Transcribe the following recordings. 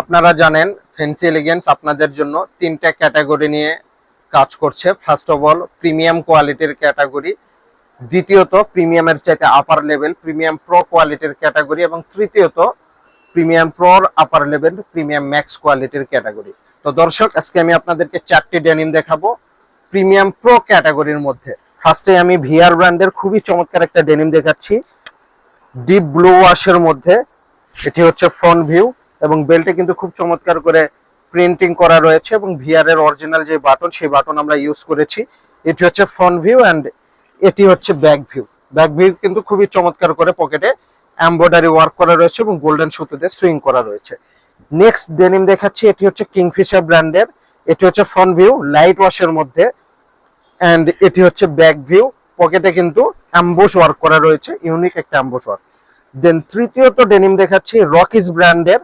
আপনারা জানেন fancy elegance আপনাদের জন্য তিনটা ক্যাটাগরি নিয়ে কাজ করছে। ফার্স্ট অফ অল প্রিমিয়াম কোয়ালিটির ক্যাটাগরি দ্বিতীয়ত প্রিমিয়ামের চাইতে আপার লেভেল প্রিমিয়াম প্রো কোয়ালিটির ক্যাটাগরি এবং তৃতীয়ত প্রিমিয়াম প্রোর আপার লেভেল প্রিমিয়াম ম্যাক্স কোয়ালিটির ক্যাটাগরি তো দর্শক, আজকে আমি আপনাদেরকে চারটি ডেনিম দেখাবো প্রিমিয়াম প্রো ক্যাটাগরির মধ্যে। ফার্স্টে আমি ভিআর ব্র্যান্ডের খুবই চমৎকার একটা ডেনিম দেখাচ্ছি। ডিপ ব্লু ওয়াশের মধ্যে, এটি হচ্ছে ফ্রন্ট ভিউ এবং বেল্টে কিন্তু খুব চমৎকার করে প্রিন্টিং করা রয়েছে এবং ভিআর এর অরিজিনাল যে বাটন সেই বাটন আমরা ইউজ করেছি। এটি হচ্ছে ফ্রন্ট ভিউ অ্যান্ড এটি হচ্ছে ব্যাক ভিউ ব্যাক ভিউ কিন্তু খুবই চমৎকার করে পকেটে এমব্রয়ডারি ওয়ার্ক করা রয়েছে এবং গোল্ডেন সুতোতে সুইং করা রয়েছে। নেক্সট ডেনিম দেখাচ্ছি, এটি হচ্ছে কিংফিশার ব্র্যান্ডের এটি হচ্ছে ফ্রন্ট ভিউ লাইট ওয়াশের মধ্যে। অ্যান্ড এটি হচ্ছে ব্যাক ভিউ পকেটে কিন্তু অ্যাম্বোস ওয়ার্ক করা রয়েছে ইউনিক একটা অ্যাম্বোস ওয়ার্ক দেন তৃতীয়ত ডেনিম দেখাচ্ছি রকিস ব্র্যান্ডের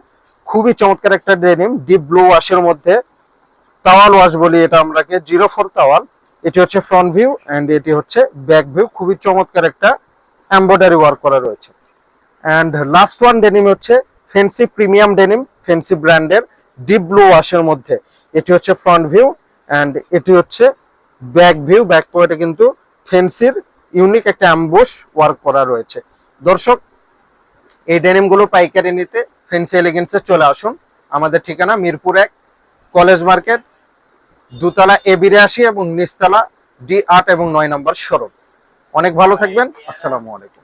খুবই চমৎকার একটা ডেনিম ডিপ ব্লু ওয়াশের মধ্যে তাওয়াল ওয়াশ বলি এটা আমরাকে জিরো ফোর তাওয়াল এটি হচ্ছে ফ্রন্ট ভিউ অ্যান্ড এটি হচ্ছে ব্যাক ভিউ খুবই চমৎকার একটা এমব্রয়ডারি ওয়ার্ক করা রয়েছে। অ্যান্ড লাস্ট ওয়ান ডেনিম হচ্ছে ফেন্সি প্রিমিয়াম ডেনিম ফেন্সি ব্র্যান্ডের ডিপ ব্লু ওয়াশের মধ্যে। এটি হচ্ছে ফ্রন্ট ভিউ অ্যান্ড এটি হচ্ছে ব্যাক ভিউ ব্যাক পয়েন্টে কিন্তু ফেন্সির ইউনিক একটা অ্যাম্বুশ ওয়ার্ক করা রয়েছে। দর্শক, এই ডেনিমগুলো পাইকারি নিতে ফেন্সি এলিগেন্সে চলে আসুন। আমাদের ঠিকানা মিরপুর এক, কলেজ মার্কেট, দুতলা এ বিরাশি এবং নিচতলা ডি আট এবং নয় নম্বর সড়ক অনেক ভালো থাকবেন। আসসালামু আলাইকুম।